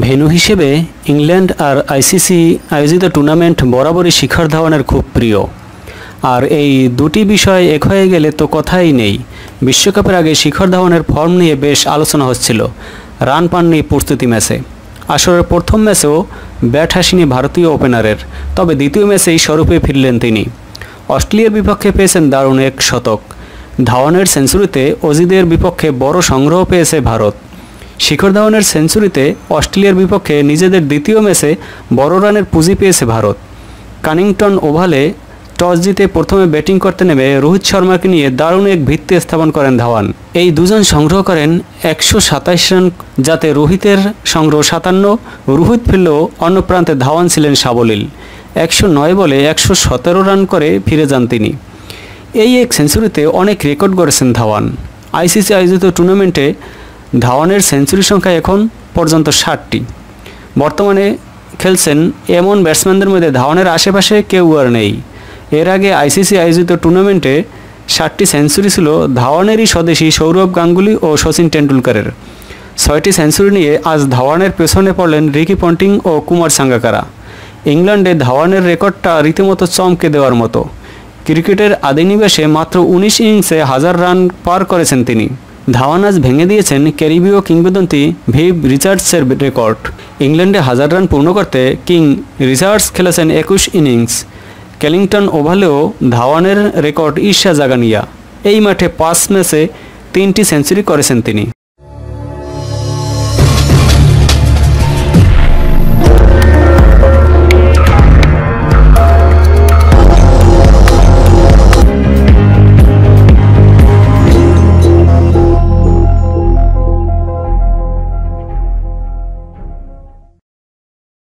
Venue হিসেবে England আর ICC আয়োজিত টুর্নামেন্ট বরাবরই শিখর ধাওয়ানের খুব প্রিয়। আর এই দুটি বিষয় এক হয়ে গেলে তো কথাই নেই। বিশ্বকাপের আগে শিখর ধাওয়ানের ফর্ম নিয়ে বেশ আলোচনা হচ্ছিল। রান পাননি প্রস্তুতি ম্যাচে। আসরের প্রথম ম্যাচেও ব্যাট হাসিনি ভারতীয় ওপেনারের, তবে দ্বিতীয় ম্যাচেই স্বরূপে ফিরলেন তিনি। অস্ট্রেলিয়ার বিপক্ষে পেয়েছেন দারুণ এক শতক। ধাওয়ানের সেঞ্চুরিতে অজিদের বিপক্ষে বড় সংগ্রহ পেয়েছে ভারত। শিখর ধাওয়ানের সেঞ্চুরিতে অস্ট্রেলিয়ার বিপক্ষে নিজেদের দ্বিতীয় ম্যাচে বড় রানের পুঁজি পেয়েছে ভারত। কানিংটন ওভালে টস জিতে প্রথমে ব্যাটিং করতে নেমে রোহিত শর্মাকে নিয়ে দারুণ এক ভিত্তি স্থাপন করেন ধাওয়ান। এই দুজন সংগ্রহ করেন একশো সাতাইশ রান যাতে রোহিতের সংগ্রহ সাতান্ন, রোহিত ফিরলেও অন্য প্রান্তে ধাওয়ান ছিলেন সাবলীল। একশো নয় বলে একশো সতেরো রান করে ফিরে যান তিনি। এই এক সেঞ্চুরিতে অনেক রেকর্ড গড়েছেন ধাওয়ান। আইসিসি আয়োজিত টুর্নামেন্টে ধাওয়ানের সেঞ্চুরি সংখ্যা এখন পর্যন্ত ষাটটি। বর্তমানে খেলছেন এমন ব্যাটসম্যানদের মধ্যে ধাওয়ানের আশেপাশে কেউ আর নেই। এর আগে আইসিসি আয়োজিত টুর্নামেন্টে ষাটটি সেঞ্চুরি ছিল ধাওয়ানেরই স্বদেশী সৌরভ গাঙ্গুলি ও সচিন টেন্ডুলকারের ছয়টি সেঞ্চুরি নিয়ে আজ ধাওয়ানের পেছনে পড়লেন রিকি পন্টিং ও কুমার সাঙ্গাকারা। ইংল্যান্ডে ধাওয়ানের রেকর্ডটা রীতিমতো চমকে দেওয়ার মতো। ক্রিকেটের আদিনিবাসে মাত্র উনিশ ইনিংসে হাজার রান পার করেছেন তিনি। ধাওয়ান আজ ভেঙে দিয়েছেন ক্যারিবীয় কিংবদন্তি ভিভ রিচার্ডসের রেকর্ড। ইংল্যান্ডে হাজার রান পূর্ণ করতে কিং রিচার্ডস খেলেছেন একুশ ইনিংস। ক্যালিংটন ওভালেও ধাওয়ানের রেকর্ড ঈর্ষা জাগানিয়া। এই মাঠে পাঁচ ম্যাচে তিনটি সেঞ্চুরি করেছেন তিনি।